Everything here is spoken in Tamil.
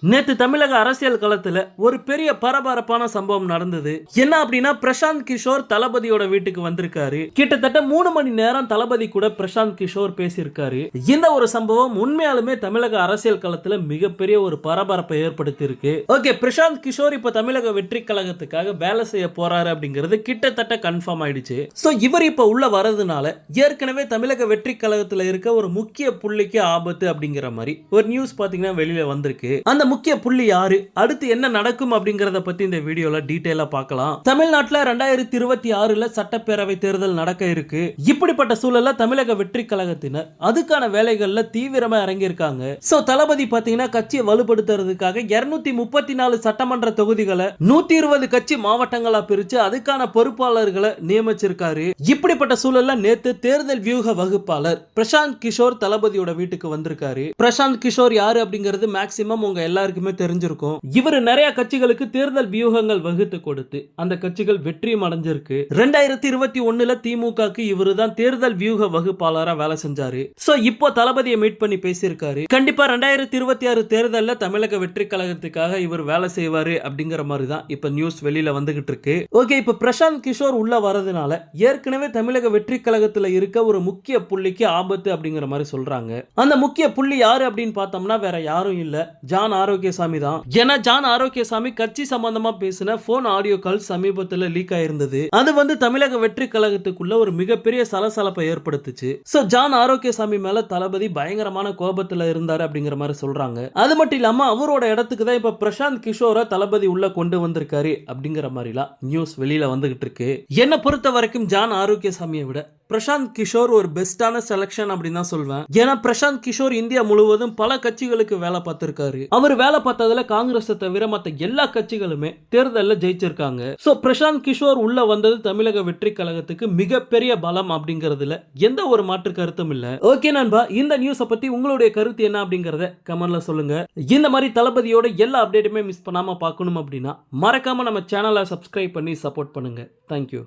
நேத்து தமிழக அரசியல் களத்துல ஒரு பெரிய பரபரப்பான சம்பவம் நடந்தது. என்ன அப்படின்னா பிரசாந்த் கிஷோர் தளபதியோட வீட்டுக்கு வந்திருக்காரு. கிட்டத்தட்ட மூணு மணி நேரம் தளபதி கூட பிரசாந்த் கிஷோர் பேசியிருக்காரு. இந்த ஒரு சம்பவம் உண்மையாலுமே தமிழக அரசியல் களத்துல மிகப்பெரிய ஒரு பரபரப்பை ஏற்படுத்தி இருக்கு ஓகே பிரசாந்த் கிஷோர் இப்ப தமிழக வெற்றி கழகத்துக்காக வேலை செய்ய போறாரு அப்படிங்கிறது கிட்டத்தட்ட கன்ஃபார்ம் ஆயிடுச்சு. சோ இவர் இப்ப உள்ள வரதுனால ஏற்கனவே தமிழக வெற்றி கழகத்துல இருக்க ஒரு முக்கிய புள்ளிக்கு ஆபத்து அப்படிங்கிற மாதிரி ஒரு நியூஸ் பாத்தீங்கன்னா வெளியில வந்திருக்கு. அந்த முக்கிய புள்ளி யாரு? அடுத்து என்ன நடக்கும் அப்படிங்கறத பத்தி இந்த வீடியோல டீடைலா பார்க்கலாம். தமிழ்நாட்டில் ரெண்டாயிரத்தி இருபத்தி ஆறுல சட்டப்பேரவை தேர்தல் நடக்க இருக்கு. இப்படிப்பட்ட சூழல்ல தமிழக வெற்றி கழகத்தினர் அதுக்கான வேலைகள்ல தீவிரமா இறங்கியிருக்காங்க. சோ தளபதி பாத்தீங்கன்னா கட்சியை வலுப்படுத்துறதுக்காக இருநூத்தி முப்பத்தி நாலு சட்டமன்ற தொகுதிகளை நூத்தி இருபது கட்சி மாவட்டங்களா பிரிச்சு அதுக்கான பொறுப்பாளர்களை நியமிச்சிருக்காரு. இப்படிப்பட்ட சூழல்ல நேத்து தேர்தல் வியூக வகுப்பாளர் பிரசாந்த் கிஷோர் தளபதியோட வீட்டுக்கு வந்திருக்காரு. பிரசாந்த் கிஷோர் யாரு அப்படிங்கிறது மேக்சிமம் உங்க எல்லாருக்குமே தெரிஞ்சிருக்கும். இவர் நிறைய கட்சிகளுக்கு தேர்தல் வியூகங்கள் வகுத்து கொடுத்து அந்த கட்சிகள் வெற்றியும் அடைஞ்சிருக்கு. ரெண்டாயிரத்தி இருபத்தி ஒண்ணுல திமுகக்கு இவரு தான் தேர்தல் வியூக வகுப்பாளரா வேலை செஞ்சாரு. சோ இப்போ தளபதியை மீட் பண்ணி பேசியிருக்காரு. கண்டிப்பா ரெண்டாயிரத்தி இருபத்தி ஆறு தேர்தல்ல தமிழக வெற்றி கழகத்துக்காக இவர் வேலை செய்வாரு அப்படிங்கிற மாதிரி தான் இப்ப நியூஸ் வெளியில வந்துகிட்டு இருக்கு. ஓகே இப்ப பிரசாந்த் கிஷோர் உள்ள வரதுனால ஏற்கனவே தமிழக வெற்றி கழகத்துல இருக்க ஒரு முக்கிய புள்ளிக்கு ஆபத்து அப்படிங்கிற மாதிரி சொல்றாங்க. அந்த முக்கிய புள்ளி யாரு அப்படின்னு பார்த்தோம்னா வேற யாரும் இல்ல. ஜான் ஆர் ஆரோக்கியசாமி தான். ஏன்னா ஜான் ஆரோக்கியசாமி கட்சி சம்பந்தமா பேசின போன் ஆடியோ கால் சமீபத்துல லீக் ஆயிருந்தது. அது வந்து தமிழக வெற்றி கழகத்துக்குள்ள ஒரு மிகப்பெரிய சலசலப்பை ஏற்படுத்துச்சு. சோ ஜான் ஆரோக்கியசாமி மேல தளபதி பயங்கரமான கோபத்துல இருந்தாரு அப்படிங்கிற மாதிரி சொல்றாங்க. அது மட்டும் இல்லாம அவரோட இடத்துக்கு தான் இப்ப பிரசாந்த் கிஷோரை தளபதி உள்ள கொண்டு வந்திருக்காரு அப்படிங்கிற மாதிரிலாம் நியூஸ் வெளியில வந்துகிட்டு இருக்கு. என்னை பொறுத்த வரைக்கும் ஜான் ஆரோக்கியசாமியை விட பிரசாந்த் கிஷோர் ஒரு பெஸ்டான செலக்ஷன் அப்படின்னு தான் சொல்வேன். ஏன்னா பிரசாந்த் கிஷோர் இந்தியா முழுவதும் பல கட்சிகளுக்கு வேலை பார்த்திருக்காரு. அவர் வேலை பார்த்ததுல காங்கிரஸ் தவிர மற்ற எல்லா கட்சிகளுமே தேர்தலில் ஜெயிச்சிருக்காங்க. ஸோ பிரசாந்த் கிஷோர் உள்ள வந்தது தமிழக வெற்றி கழகத்துக்கு மிகப்பெரிய பலம் அப்படிங்கறதுல எந்த ஒரு மாற்று கருத்தும் இல்லை. ஓகே நண்பா இந்த நியூஸை பத்தி உங்களுடைய கருத்து என்ன அப்படிங்கிறத கமெண்ட்ல சொல்லுங்க. இந்த மாதிரி தளபதியோட எல்லா அப்டேட்டுமே மிஸ் பண்ணாம பார்க்கணும் அப்படின்னா மறக்காம நம்ம சேனலை சப்ஸ்கிரைப் பண்ணி சப்போர்ட் பண்ணுங்க. தேங்க்யூ